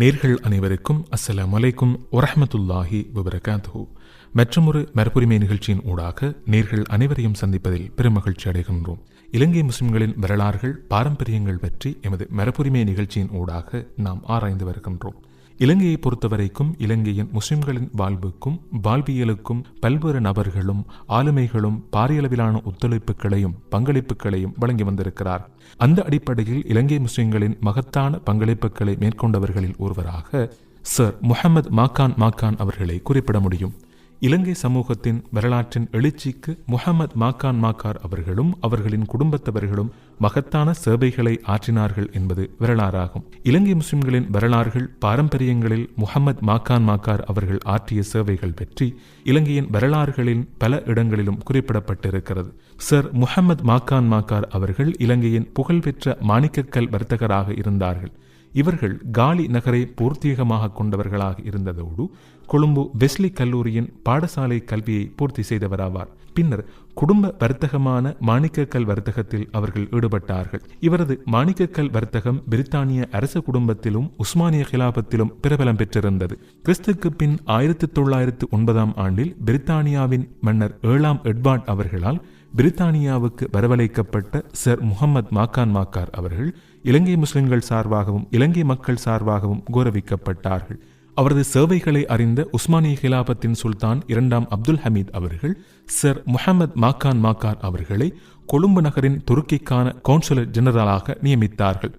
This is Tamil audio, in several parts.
நேர்கள் அனைவருக்கும் அஸ்ஸலாமு அலைக்கும் வரஹ்மத்துல்லாஹி வபரகாத்துஹு. மற்றொரு மரபுரிமை நிகழ்ச்சியின் ஊடாக நேர்கள் அனைவரையும் சந்திப்பதில் பெருமகிழ்ச்சி அடைகின்றோம். இலங்கை முஸ்லிம்களின் வரலாறுகள் பாரம்பரியங்கள் பற்றி எமது மரபுரிமை நிகழ்ச்சியின் ஊடாக நாம் ஆராய்ந்து வருகின்றோம். இலங்கையை பொறுத்தவரைக்கும் இலங்கையின் முஸ்லிம்களின் வாழ்வுக்கும் வாழ்வியலுக்கும் பல்வேறு நபர்களும் ஆளுமைகளும் பாரியளவிலான ஒத்துழைப்புகளையும் பங்களிப்புகளையும் வழங்கி வந்திருக்கிறார். அந்த அடிப்படையில் இலங்கை முஸ்லிம்களின் மகத்தான பங்களிப்புகளை மேற்கொண்டவர்களில் ஒருவராக சர் முகமது மாக்கான் மாக்கான் அவர்களை குறிப்பிட முடியும். இலங்கை சமூகத்தின் வரலாற்றின் எழுச்சிக்கு முகமது மாக்கான் மாக்கார் அவர்களும் அவர்களின் குடும்பத்தவர்களும் மகத்தான சேவைகளை ஆற்றினார்கள் என்பது வரலாறாகும். இலங்கை முஸ்லிம்களின் வரலாறுகள் பாரம்பரியங்களில் முகமது மாக்கான் மாக்கார் அவர்கள் ஆற்றிய சேவைகள் பற்றி இலங்கையின் வரலாறுகளின் பல இடங்களிலும் குறிப்பிடப்பட்டிருக்கிறது. சர் முகமது மாக்கான் மாக்கார் அவர்கள் இலங்கையின் புகழ்பெற்ற மாணிக்கக்கல் வர்த்தகராக இருந்தார்கள். இவர்கள் காலி நகரை பூர்த்தீகமாக கொண்டவர்களாக இருந்ததோடு கொழும்பு வெஸ்லி கல்லூரியின் பாடசாலை கல்வியை பூர்த்தி செய்தவராவார். பின்னர் குடும்ப வர்த்தகமான மாணிக்கக்கல் வர்த்தகத்தில் அவர்கள் ஈடுபட்டார்கள். இவரது மாணிக்கக்கல் வர்த்தகம் பிரித்தானிய அரச குடும்பத்திலும் உஸ்மானிய கிலாபத்திலும் பிரபலம் பெற்றிருந்தது. கிறிஸ்துக்கு பின் ஆயிரத்தி தொள்ளாயிரத்து ஒன்பதாம் ஆண்டில் பிரித்தானியாவின் மன்னர் ஏழாம் எட்வார்ட் அவர்களால் பிரித்தானியாவுக்கு வரவழைக்கப்பட்ட சர் முகமது மாக்கான் மாக்கார் அவர்கள் இலங்கை முஸ்லிம்கள் சார்பாகவும் இலங்கை மக்கள் சார்பாகவும் கௌரவிக்கப்பட்டார்கள். அவரது சேவைகளை அறிந்த உஸ்மானிய கிலாபத்தின் சுல்தான் இரண்டாம் அப்துல் ஹமீத் அவர்கள் சர் முஹம்மது மாக்கான் மாக்கார் அவர்களை கொழும்பு நகரின் துருக்கிக்கான கவுன்சிலர் ஜெனரலாக நியமித்தார்கள்.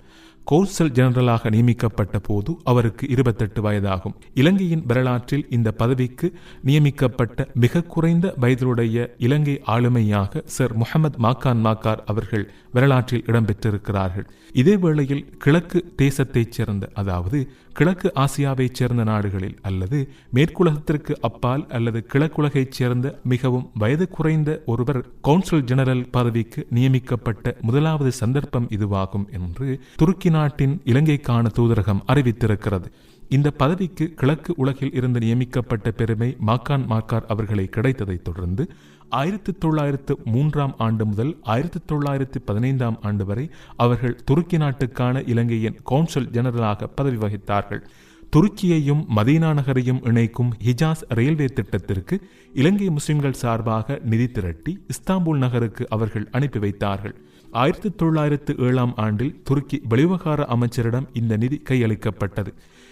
கவுன்சில் ஜெனரலாக நியமிக்கப்பட்ட போது அவருக்கு இருபத்தெட்டு வயதாகும். இலங்கையின் வரலாற்றில் இந்த பதவிக்கு நியமிக்கப்பட்ட மிக குறைந்த வயதுடைய இலங்கை ஆளுமையாக சர் முகமது மாக்கான் மாக்கார் அவர்கள் வரலாற்றில் இடம்பெற்றிருக்கிறார்கள். இதே வேளையில் கிழக்கு தேசத்தைச் சேர்ந்த அதாவது கிழக்கு ஆசியாவைச் சேர்ந்த நாடுகளில் அல்லது மேற்குலகத்திற்கு அப்பால் அல்லது கிழக்குலகைச் சேர்ந்த மிகவும் வயது குறைந்த ஒருவர் கவுன்சில் ஜெனரல் பதவிக்கு நியமிக்கப்பட்ட முதலாவது சந்தர்ப்பம் இதுவாகும் என்று துருக்கி நாட்டின் இலங்கைக்கான தூதரகம் அறிவித்திருக்கிறது. இந்த பதவிக்கு கிழக்கு உலகில் இருந்து நியமிக்கப்பட்ட பெருமை மாக்கான் மார்க்கார் அவர்களை கிடைத்ததைத் தொடர்ந்து ஆயிரத்தி தொள்ளாயிரத்து மூன்றாம் ஆண்டு முதல் ஆயிரத்தி தொள்ளாயிரத்து பதினைந்தாம் ஆண்டு வரை அவர்கள் துருக்கி நாட்டுக்கான இலங்கையின் கவுன்சில் ஜெனரலாக பதவி வகித்தார்கள். துருக்கியையும் மதீனா நகரையும் இணைக்கும் ஹிஜாஸ் ரயில்வே திட்டத்திற்கு இலங்கை முஸ்லிம்கள் சார்பாக நிதி திரட்டி இஸ்தாம்பூல் நகருக்கு அவர்கள் அனுப்பி வைத்தார்கள். ஆயிரத்தி தொள்ளாயிரத்து ஏழாம் ஆண்டில் துருக்கி வெளிவகார அமைச்சரிடம் இந்த நிதி கையளிக்கப்பட்டது.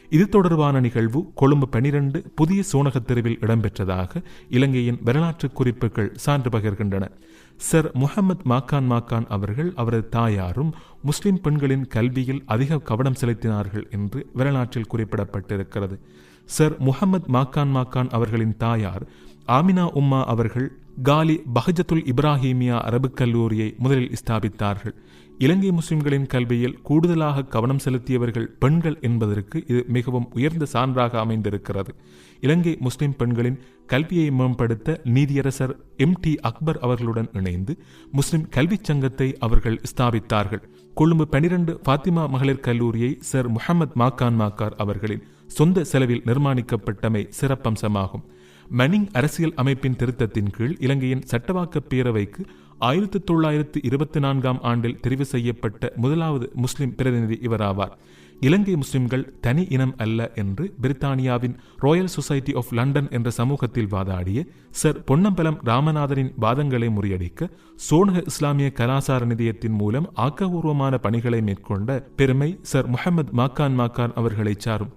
இது தொடர்பான நிகழ்வு கொழும்பு பனிரெண்டு புதிய சோனகத் தெருவில் இடம்பெற்றதாக இலங்கையின் வரலாற்று குறிப்புகள் சான்று பகிர்கின்றன. சர் முகமது மாக்கான் மாக்கான் அவர்கள் அவரது தாயாரும் முஸ்லிம் பெண்களின் கல்வியில் அதிக கவனம் செலுத்தினார்கள் என்று வரலாற்றில் குறிப்பிடப்பட்டிருக்கிறது. சர் முகமது மாக்கான் மாக்கான் அவர்களின் தாயார் ஆமினா உம்மா அவர்கள் காலி பஹஜத்துல் இப்ராஹிமியா அரபு கல்லூரியை முதலில் ஸ்தாபித்தார்கள். இலங்கை முஸ்லிம்களின் கல்வியில் கூடுதலாக கவனம் செலுத்தியவர்கள் பெண்கள் என்பதற்கு இது மிகவும் உயர்ந்த சான்றாக அமைந்திருக்கிறது. இலங்கை முஸ்லிம் பெண்களின் கல்வியை மேம்படுத்த நீதியரசர் எம் டி அக்பர் அவர்களுடன் இணைந்து முஸ்லிம் கல்விச் சங்கத்தை அவர்கள் ஸ்தாபித்தார்கள். கொழும்பு பனிரெண்டு பாத்திமா மகளிர் கல்லூரியை சர் முகமது மாக்கான் மாக்கார் அவர்களின் சொந்த செலவில் நிர்மாணிக்கப்பட்டமை சிறப்பம்சமாகும். மனிங் அரசியல் அமைப்பின் திருத்தத்தின் கீழ் இலங்கையின் சட்டவாக்க பேரவைக்கு ஆயிரத்தி தொள்ளாயிரத்தி இருபத்தி நான்காம் ஆண்டில் தெரிவு செய்யப்பட்ட முதலாவது முஸ்லிம் பிரதிநிதி இவராவார். இலங்கை முஸ்லிம்கள் தனி இனம் அல்ல என்று பிரித்தானியாவின் ராயல் சொசைட்டி ஆஃப் லண்டன் என்ற சமூகத்தில் வாதாடிய சர் பொன்னம்பலம் ராமநாதனின் வாதங்களை முறியடிக்க சோனக இஸ்லாமிய கலாசார நிதியத்தின் மூலம் ஆக்கபூர்வமான பணிகளை மேற்கொண்ட பெருமை சர் முகமது மாக்கான் மாக்கான் அவர்களை சாரும்.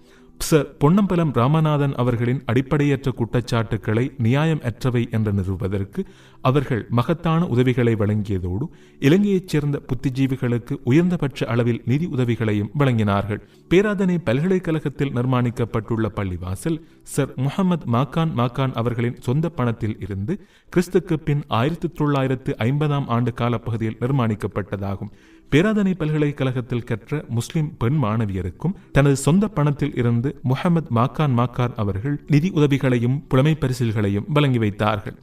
சர் பொன்னம்பலம் ராமநாதன் அவர்களின் அடிப்படையற்ற குற்றச்சாட்டுக்களை நியாயம் அற்றவை என்று நிறுவுவதற்கு அவர்கள் மகத்தான உதவிகளை வழங்கியதோடு இலங்கையைச் சேர்ந்த புத்திஜீவிகளுக்கு உயர்ந்தபட்ச அளவில் நிதி உதவிகளையும் வழங்கினார்கள். பேராதனை பல்கலைக்கழகத்தில் நிர்மாணிக்கப்பட்டுள்ள பள்ளிவாசல் சர் முகமது மாக்கான் மாக்கான் அவர்களின் சொந்த பணத்தில் இருந்து கிறிஸ்துக்கு பின் ஆயிரத்தி தொள்ளாயிரத்து ஐம்பதாம் ஆண்டு காலப்பகுதியில் நிர்மாணிக்கப்பட்டதாகும். பேராதனை பல்கலைக்கழகத்தில் கற்ற முஸ்லிம் பெண் மாணவியருக்கும் தனது சொந்த பணத்தில் இருந்து முகமது மாக்கான் மாக்கான் அவர்கள் நிதி உதவிகளையும் புலமை பரிசில்களையும் வழங்கி வைத்தார்கள்.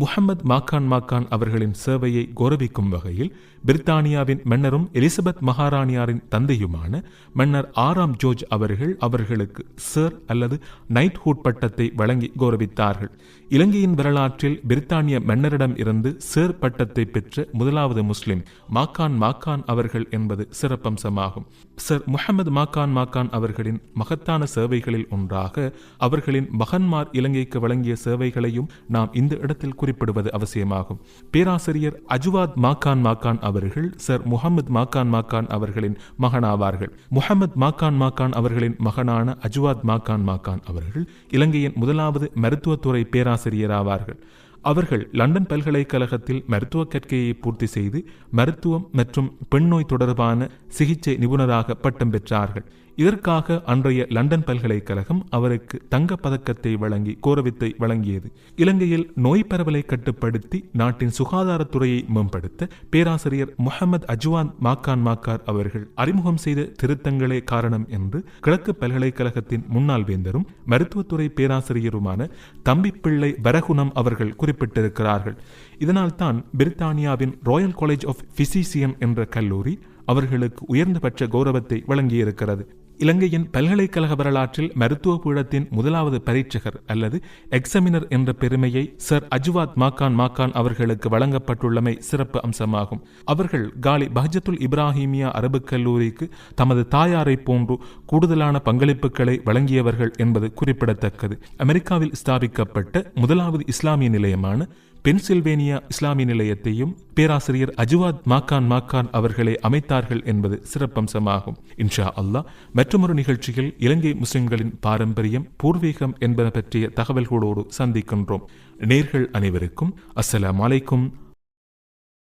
முகமது மாக்கான் மாக்கான் அவர்களின் சேவையை கௌரவிக்கும் வகையில் பிரித்தானியாவின் மன்னரும் எலிசபெத் மகாராணியாரின் தந்தையுமான மன்னர் ஆறாம் ஜோர்ஜ் அவர்கள் அவர்களுக்கு சர் அல்லது நைட்ஹுட் பட்டத்தை வழங்கி கௌரவித்தார்கள். இலங்கையின் வரலாற்றில் பிரித்தானிய மன்னரிடம் இருந்து சேர் பட்டத்தை பெற்ற முதலாவது முஸ்லிம் மாக்கான் மாக்கான் அவர்கள் என்பது சிறப்பம்சமாகும். சர் முகமது மாக்கான் மாக்கான் அவர்களின் மகத்தான சேவைகளில் ஒன்றாக அவர்களின் மகன்மார் இலங்கைக்கு வழங்கிய சேவைகளையும் நாம் இந்த இடத்தில் குறிப்பிடுவது அவசியமாகும். பேராசிரியர் அஜுவாத் மாக்கான் மாக்கான் அவர்கள் சர் முகமது மாக்கான் மாக்கான் அவர்களின் மகனாவார்கள். முகமது மாக்கான் மாக்கான் அவர்களின் மகனான அஜுவாத் மாக்கான் மாக்கான் அவர்கள் இலங்கையின் முதலாவது மருத்துவத்துறை பேராசிரியராவார்கள். அவர்கள் லண்டன் பல்கலைக்கழகத்தில் மருத்துவ கற்கையை பூர்த்தி செய்து மருத்துவம் மற்றும் பெண் நோய் தொடர்பான சிகிச்சை நிபுணராக பட்டம் பெற்றார்கள். இதற்காக அன்றைய லண்டன் பல்கலைக்கழகம் அவருக்கு தங்க பதக்கத்தை வழங்கி கோரவித்தை வழங்கியது. இலங்கையில் நோய் பரவலை கட்டுப்படுத்தி நாட்டின் சுகாதாரத்துறையை மேம்படுத்த பேராசிரியர் முகமது அஜ்வான் மாக்கான் மாக்கார் அவர்கள் அறிமுகம் செய்த திருத்தங்களே காரணம் என்று கிழக்கு பல்கலைக்கழகத்தின் முன்னாள் வேந்தரும் மருத்துவத்துறை பேராசிரியருமான தம்பிப்பிள்ளை வரகுணம் அவர்கள் குறிப்பிட்டிருக்கிறார்கள். இதனால்தான் பிரித்தானியாவின் ராயல் காலேஜ் ஆஃப் பிசிசியன் என்ற கல்லூரி அவர்களுக்கு உயர்ந்தபட்ச கௌரவத்தை வழங்கியிருக்கிறது. இலங்கையின் பல்கலைக்கழக வரலாற்றில் மருத்துவ பீடத்தின் முதலாவது பரீட்சகர் அல்லது எக்ஸமினர் என்ற பெருமையை சர் அஜுவாத் மாக்கான் மாக்கான் அவர்களுக்கு வழங்கப்பட்டுள்ளமை சிறப்பு அம்சமாகும். அவர்கள் காலி பஹஜத்துல் இப்ராஹிமியா அரபு கல்லூரிக்கு தமது தாயாரை போன்று கூடுதலான பங்களிப்புகளை வழங்கியவர்கள் என்பது குறிப்பிடத்தக்கது. அமெரிக்காவில் ஸ்தாபிக்கப்பட்ட முதலாவது இஸ்லாமிய நிலையமான பென்சில்வேனியா இஸ்லாமிய நிலையத்தையும் பேராசிரியர் அஜுவாத் மாக்கான் மாக்கான் அவர்களே அமைத்தார்கள் என்பது சிறப்பம்சமாகும். இன்ஷா அல்லாஹ் மற்றொரு நிகழ்ச்சியில் இலங்கை முஸ்லிம்களின் பாரம்பரியம் பூர்வீகம் என்பன பற்றிய தகவல்களோடு சந்திக்கின்றோம். நேர்கள் அனைவருக்கும் அஸ்ஸலாம் அலைக்கும்